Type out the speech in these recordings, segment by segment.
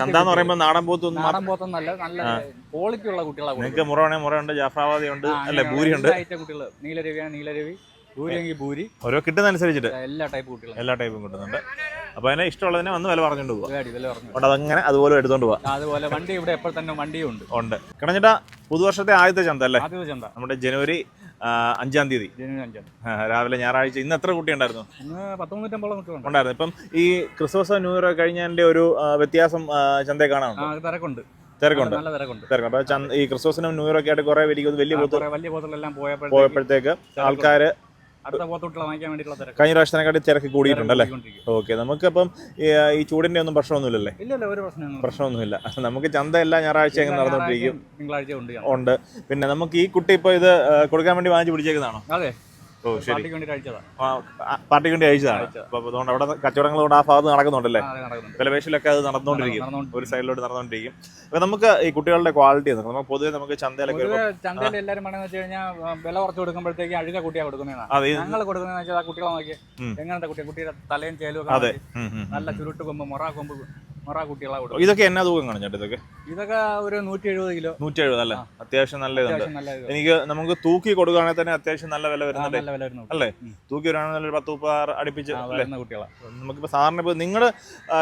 ചന്ത എന്ന് പറയുമ്പോൾ നാടൻ പോത്തൊന്നും നാടൻ പോത്തൊന്നല്ല നല്ല നല്ല ക്വാളിറ്റി ഉള്ള കുട്ടികളാണ് നിങ്ങൾക്ക് മുറവാണെങ്കിൽ മുറയുണ്ട് ജാഫ്രാബാദി ഉണ്ട്. അല്ലെ ഭൂരി ഉണ്ട് നീലരവിയാണ് നീലരവി ഭൂരിയെങ്കിൽ ഭൂരി. ഓരോ കിട്ടുന്നതനുസരിച്ചിട്ട്. എല്ലാ ടൈപ്പ് കുട്ടികളും. എല്ലാ ടൈപ്പും കിട്ടുന്നുണ്ട്. അപ്പൊ അതിനെ ഇഷ്ടമുള്ളതിനെ വന്ന് വില പറഞ്ഞുകൊണ്ട് പറഞ്ഞു അതുകൊണ്ട് അതങ്ങനെ അതുപോലെ എടുത്തോണ്ട് പോവാം. അതുപോലെ വണ്ടി ഇവിടെ എപ്പോൾ തന്നെ വണ്ടിയും ഉണ്ട്. ഉണ്ട് കിണഞ്ഞിട്ട പുതുവർഷത്തെ ആദ്യത്തെ ചന്ത അല്ലേ? ചന്ത. നമ്മുടെ ജനുവരി അഞ്ചാം തീയതി. രാവിലെ ഞായറാഴ്ച ഇന്ന് എത്ര കുട്ടി ഉണ്ടായിരുന്നു? ഇപ്പം ഈ ക്രിസ്മസ് ന്യൂ ഇയർ കഴിഞ്ഞതിന്റെ ഒരു വ്യത്യാസം ചന്ത കാണാനുണ്ട്? തിരക്കുണ്ട്. തിരക്കുണ്ട്. നല്ല തിരക്കുണ്ട്. തിരക്കുണ്ട്. അപ്പൊ ചന്ത ഈ ക്രിസ്മസിനും ന്യൂ ഇയർ ഒക്കെ ആയിട്ട് കുറെ വലിയ വലിയ പോയപ്പോഴത്തേക്ക് ആൾക്കാര് അടുത്ത പോത്തുകുട്ടികളെ വാങ്ങിക്കാൻ വേണ്ടിയിട്ടുള്ള തിരക്ക്. കഴിഞ്ഞ പ്രാവശ്യത്തിനെക്കാട്ടി തിരക്ക് കൂടിയിട്ടുണ്ട് അല്ലേ. ഓക്കെ നമുക്കപ്പം ഈ, ഈ ചൂടിന്റെ ഒന്നും പ്രശ്നമൊന്നുമില്ലല്ലേ? ഒരു പ്രശ്നങ്ങളും പ്രശ്നമൊന്നുമില്ല. നമുക്ക് ചന്ത എല്ലാ ഞായറാഴ്ച അങ്ങനെ നടന്നുകൊണ്ടിരിക്കും. തിങ്കളാഴ്ച ഉണ്ട് ഞാൻ. ഉണ്ട്. പിന്നെ നമുക്ക് ഈ കുട്ടി ഇപ്പൊ ഇത് ആ, കൊടുക്കാൻ വേണ്ടി വാങ്ങിച്ച് പിടിച്ചേക്കുന്നതാണോ? അതെ. ഓ ശരി. പാർട്ടിക്ക് വേണ്ടി കഴിച്ചതാ ആ, ആ, പാർട്ടിക്ക് വേണ്ടി അയച്ചതാണ്. അപ്പൊ അതുകൊണ്ട് അവിടെ കച്ചവടങ്ങൾ കൊണ്ട് ആ ഭാഗത്ത് നടക്കുന്നുണ്ടല്ലേ? ആ, അതെ നടക്കുന്നുണ്ട്. വിലപേശിലൊക്കെ അത് നടന്നുകൊണ്ടിരിക്കും. നടന്നുകൊണ്ട് ഒരു സൈഡിലോട്ട് നടന്നുകൊണ്ടിരിക്കും. അപ്പൊ നമുക്ക് ഈ കുട്ടികളുടെ ക്വാളിറ്റി നോക്കാം. നമുക്ക് പൊതുവെ നമുക്ക് ചന്തയിലൊക്കെ പൊതുവെ ചന്തയിൽ എല്ലാവരും പറയുന്നത് വെച്ച് കഴിഞ്ഞാൽ വില കുറച്ച് കൊടുക്കുമ്പോഴത്തേക്ക് അഴുക കുട്ടിയാ കൊടുക്കുന്നതാണ് അതെ ഇത് ഞങ്ങൾ കൊടുക്കുന്നതെന്ന് വെച്ചാൽ ആ കുട്ടികളെ നോക്കി. ഉം. എങ്ങനത്തെ കുട്ടി? കുട്ടിയുടെ തലയും ചേലും ഒക്കെ അതെ. നോക്കി. ഉം, ഉം, ഉം. നല്ല ചുരുട്ട് കൊമ്പ് മൊറ കൊമ്പ് മൊറ കുട്ടികളാ കൊടുക്കും ഇതൊക്കെ എന്നാ തൂക്കം കാണും ചേട്ടാ ഇതൊക്കെ? ഇതൊക്കെ ഒരു നൂറ്റി എഴുപത് കിലോ. നൂറ്റി എഴുപത് അല്ലേ അത്യാവശ്യം നല്ല ഇതുണ്ട്. അത്യാവശ്യം നല്ല ഇത്. എനിക്ക് നമുക്ക് തൂക്കി കൊടുക്കുകയാണെങ്കിൽ തന്നെ അത്യാവശ്യം നല്ല വില ആ, വരുന്നുണ്ട്. നല്ല വില വരുന്നു അല്ലേ? തൂക്കി വരാണെങ്കിൽ ഒരു പത്ത് മുപ്പത് അടുപ്പിച്ച് ആ, അല്ലേ? വരുന്ന കുട്ടികളാ. നമുക്കിപ്പോ സാറിന് നിങ്ങൾ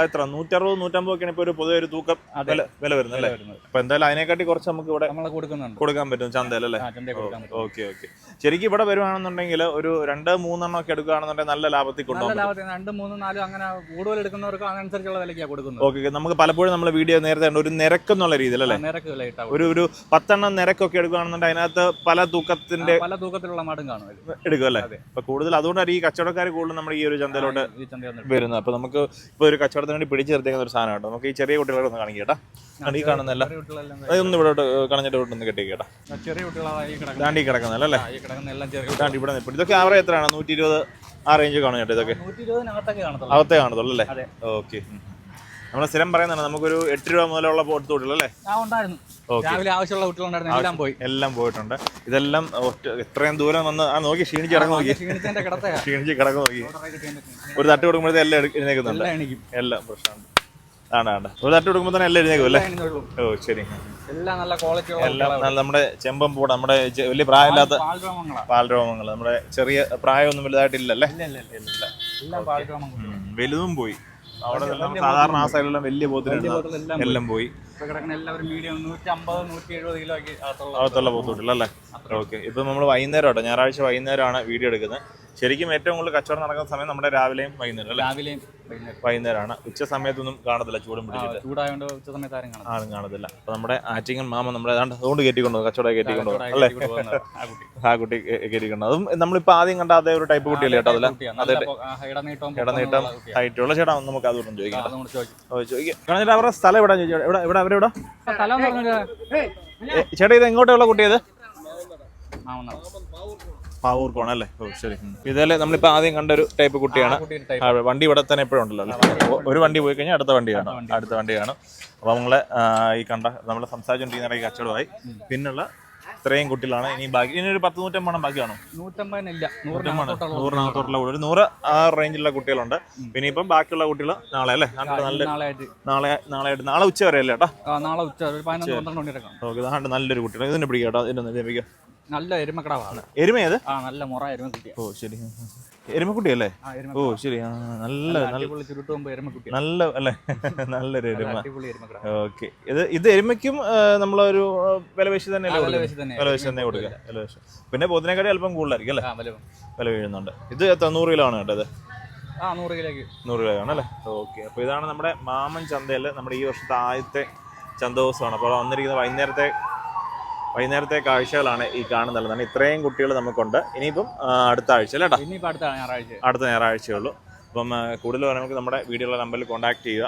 എത്ര? നൂറ്ററുപത് നൂറ്റമ്പത് ഒക്കെയാണ് ഇപ്പൊ ഒരു പൊതുവെ ഒരു തൂക്കം അതെ. വില വില വരുന്നത് വില അല്ലേ വരുന്നത്. അപ്പൊ എന്തായാലും അതിനെക്കാട്ടി കുറച്ച് നമുക്ക് ഇവിടെ നമ്മളെ കൊടുക്കുന്നുണ്ട്. കൊടുക്കാൻ പറ്റും ചന്തയിൽ അല്ലേ? ആ ചന്തയിൽ കൊടുക്കാൻ പറ്റും. Okay okay. ശരിക്കും ഇവിടെ വരുവാണെന്നുണ്ടെങ്കിൽ ഒരു രണ്ട് മൂന്നെണ്ണം ഒക്കെ എടുക്കുകയാണെന്നുണ്ടെങ്കിൽ നല്ല ലാഭത്തിൽ നല്ല കൊണ്ടുപോകാൻ ലാഭത്തിന് രണ്ടും മൂന്നും നാലും അങ്ങനെ കൂടുതൽ എടുക്കുന്നവർക്ക് അതനുസരിച്ചുള്ള വിലയ്ക്കാണ് കൊടുക്കുന്നത്. ഓക്കെ നമുക്ക് പലപ്പോഴും നമ്മൾ വീഡിയോ നേരത്തെ ഒരു നിരക്ക് എന്നുള്ള രീതിയിൽ അല്ലേ? ഒരു ഒരു പത്തെണ്ണം നിരക്കൊക്കെ എടുക്കുകയാണെന്നുണ്ടെങ്കിൽ അതിനകത്ത് പല തൂക്കത്തിന്റെ പല തൂക്കത്തിലുള്ള മാടും കാണും എടുക്കുക എടുക്കും അല്ലേ. അപ്പൊ കൂടുതൽ അതുകൊണ്ടാണ് ഈ കച്ചവടക്കാർ കൂടുതൽ നമ്മുടെ ഈ ഒരു ചന്തയിലോട്ട് വരുന്നത്. അപ്പൊ നമുക്ക് ഇപ്പൊ ഒരു കച്ചവടത്തിന് വേണ്ടി പിടിച്ചു നിർത്തിയേക്കുന്ന ഒരു സാധനം കേട്ടോ. നമുക്ക് ഈ ചെറിയ കുട്ടികളെ ഒന്ന് കാണിക്കാം കേട്ടാ. ഈ കാണുന്നല്ല അതൊന്ന് ഇവിടെ കളഞ്ഞിട്ട് ഇവിടെ ഒന്ന് കെട്ടി. കേട്ടാ ചെറിയ കുട്ടികളാണ് താണ്ടി ദാണ്ടി കിടക്കുന്നല്ല അല്ലേ? ദാണ്ടി ഇവിടെ ഇതൊക്കെ ആവറേജ് എത്രയാണ്? നൂറ്റി ഇരുപത് ആ റേഞ്ച് കാണും ചേട്ടാ ഇതൊക്കെ. അകത്തേ കാണത്തുള്ളൂ അല്ലേ. ഓക്കെ. നമ്മൾ സ്ഥിരം പറയുന്നതാണ് നമുക്കൊരു എട്ട് രൂപ മുതലുള്ള പോട്ട് തൊട്ടില്ല അല്ലേ? രാവിലെ ആവശ്യമുള്ള കുട്ടികളുണ്ടായിരുന്നു. എല്ലാം പോയി. എല്ലാം പോയിട്ടുണ്ട്. ഇതെല്ലാം ഇത്രയും ദൂരം വന്ന് ആ നോക്കി ക്ഷീണിച്ച് കിടക്കു നോക്കി. ക്ഷീണിച്ച് കിടക്കു നോക്കി. ഒരു തട്ട് കൊടുക്കുമ്പോഴത്തെ എല്ലാം എഴുന്നേക്കുന്നുണ്ട് എല്ലാം പ്രശ്നമുണ്ട്. ആണ് ആണ്. ഒരു തട്ട് കൊടുക്കുമ്പോൾ തന്നെ എല്ലാം എഴുന്നേക്കും അല്ലേ? ഓ ശരി. എല്ലാം നല്ല ക്വാളിറ്റി എല്ലാം നമ്മുടെ ചെമ്പം പൂട നമ്മുടെ വലിയ പ്രായമില്ലാത്ത പാൽരോമങ്ങൾ. നമ്മുടെ ചെറിയ പ്രായമൊന്നും വലുതായിട്ടില്ലല്ലേ? ഇല്ല. വലുതും പോയി. അവിടെ സാധാരണ ആ സൈഡിലെല്ലാം വലിയ പോത്തിനുണ്ട് എല്ലാം പോയി. അകത്തുള്ള അകത്തുള്ള അല്ലേ ഓക്കെ ഇപ്പൊ നമ്മൾ വൈകുന്നേരം ഞായറാഴ്ച വൈകുന്നേരമാണ് വീഡിയോ എടുക്കുന്നത്. ശരിക്കും ഏറ്റവും കൂടുതൽ കച്ചവടം നടക്കുന്ന സമയം നമ്മുടെ രാവിലെയും വൈകുന്നേരം അല്ലേ? രാവിലെയും വൈകുന്നേരം. വൈകുന്നേരമാണ് ഉച്ച സമയത്തൊന്നും കാണത്തില്ല ചൂടും പിടിച്ചിട്ട്. ചൂടായതുകൊണ്ട് ഉച്ച സമയത്ത് ആരും കാണാം ആരും കാണത്തില്ല. അപ്പൊ നമ്മുടെ ആറ്റിങ്ങൻ മാമ നമ്മുടെ ഏതാണ്ട് അതുകൊണ്ട് കയറ്റിക്കൊണ്ടു കച്ചവടം കയറ്റിക്കൊണ്ടു അല്ലേ? ആ കുട്ടി. കയറ്റിക്കൊണ്ടു അതും നമ്മളിപ്പോ ആദ്യം കണ്ട അതേ ഒരു ടൈപ്പ് കുട്ടിയല്ലേ കേട്ടോ അതല്ല ഇടനീട്ടവും ഇടനീട്ടം. ഹൈറ്റുള്ള ചേട്ടാ നമുക്ക് അതുകൊണ്ട് ചോദിക്കാം. ചോദിച്ചു ചോദിക്കാം. അവരുടെ സ്ഥലം എവിടെ ചോദിച്ചാൽ എവിടെ അവരെവിടെ ചേട്ടാ ഇത് എങ്ങോട്ടുള്ള കുട്ടിയത്. പാവൂർ പോണം അല്ലേ? ഓ ശരി. ഇതല്ലേ നമ്മളിപ്പോ ആദ്യം കണ്ട ഒരു ടൈപ്പ് കുട്ടിയാണ്. ആ വണ്ടി ഇവിടെ തന്നെ എപ്പോഴും ഉണ്ടല്ലോ അല്ലേ? ഒ- ഒരു വണ്ടി പോയി കഴിഞ്ഞാൽ അടുത്ത വണ്ടി കാണും. അടുത്ത വണ്ടി കാണും. അപ്പൊ നമ്മളെ ആ, ഈ കണ്ട നമ്മൾ സംസാരിച്ചുകൊണ്ടിരിക്കുന്ന ഈ കച്ചവടമായി. പിന്നുള്ള ഇത്രയും കുട്ടികളാണ് ഇനി ബാക്കി. ഇനി ഒരു പത്ത് നൂറ്റമ്പണം ബാക്കിയാണോ? നൂറ്റമ്പതിനില്ല നൂറ്റമ്പതാണ്. നൂറിനകത്തോട്ടുള്ള നൂറിനകത്തോട്ടുള്ള ഒരു നൂറ് ആ റേഞ്ചിലുള്ള കുട്ടികളുണ്ട്. പിന്നെ ഇപ്പം ബാക്കിയുള്ള കുട്ടികൾ നാളെ അല്ലേ? നാളെ നല്ല നാളെ ആയിട്ട് നാളെ നാളെ ആയിട്ട് നാളെ ഉച്ച വരെ അല്ലേ കേട്ടോ? ആ, നാളെ ഉച്ച ഒരു പതിനൊന്ന് പന്ത്രണ്ട് മണി വരെ കാണും. ഓക്കെ ഇതാണ്ട് നല്ലൊരു കുട്ടിയാണ്. ഇതിനെ പിടിക്കാം കേട്ടോ. ഇതിനെ ലഭിക്കാം നല്ല എരുമക്കടവാണ്. എരുമ ഏത് ആ നല്ല മുറ എരുമ കുട്ടിയാ ഓ ശരി. എരുമക്കുട്ടി. അല്ലേ ഓ ശരി. നല്ല നല്ല അല്ലേ? നല്ലൊരു എരുമ. ഓക്കെ. ഇത് ഇത് എരുമയ്ക്കും നമ്മളൊരു വിലവേശി തന്നെ വിലവേശി തന്നെ. കൊടുക്കുക. വിലവേശം പിന്നെ പോത്തിനെക്കാട്ടി അല്പം കൂടുതലായിരിക്കും അല്ലേ? വില വീഴുന്നുണ്ട്. ഇത് എത്ര? നൂറ് കിലോ ആണ് കേട്ടത്. നൂറ് കിലോക്ക് നൂറ് കിലോ ആണ് അല്ലേ? ഓക്കെ. അപ്പോൾ ഇതാണ് നമ്മുടെ മാമൻ ചന്തയിൽ നമ്മുടെ ഈ വർഷത്തെ ആദ്യത്തെ ചന്ത ദിവസമാണ് അപ്പോൾ വന്നിരിക്കുന്ന വൈകുന്നേരത്തെ വൈകുന്നേരത്തെ കാഴ്ചകളാണ് ഈ കാണുന്നത് ഇത്രയും കുട്ടികൾ നമുക്കുണ്ട്. ഇനിയിപ്പം അടുത്ത ആഴ്ച അല്ലേ? ഇനിയിപ്പോൾ ഇനിയിപ്പോ അടുത്ത ഞായറാഴ്ച. അടുത്ത ഞായറാഴ്ചയുള്ളൂ അപ്പം കൂടുതൽ നമുക്ക് നമ്മുടെ വീഡിയോയുടെ നമ്പറിൽ കോൺടാക്ട് ചെയ്യുക.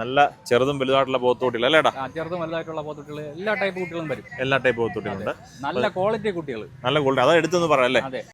നല്ല ചെറുതും വലുതായിട്ടുള്ള പോത്തോട്ടികൾ അല്ലേടാ ആ, ചെറുതും വലുതായിട്ടുള്ള പോത്തോട്ടികൾ എല്ലാ ടൈപ്പ് കുട്ടികളും വരും. എല്ലാ ടൈപ്പ് പോത്തോട്ടികളുണ്ട് നല്ല ക്വാളിറ്റി കുട്ടികൾ നല്ല ക്വാളിറ്റി അതാ എടുത്തെന്ന് പറയാം അല്ലേ?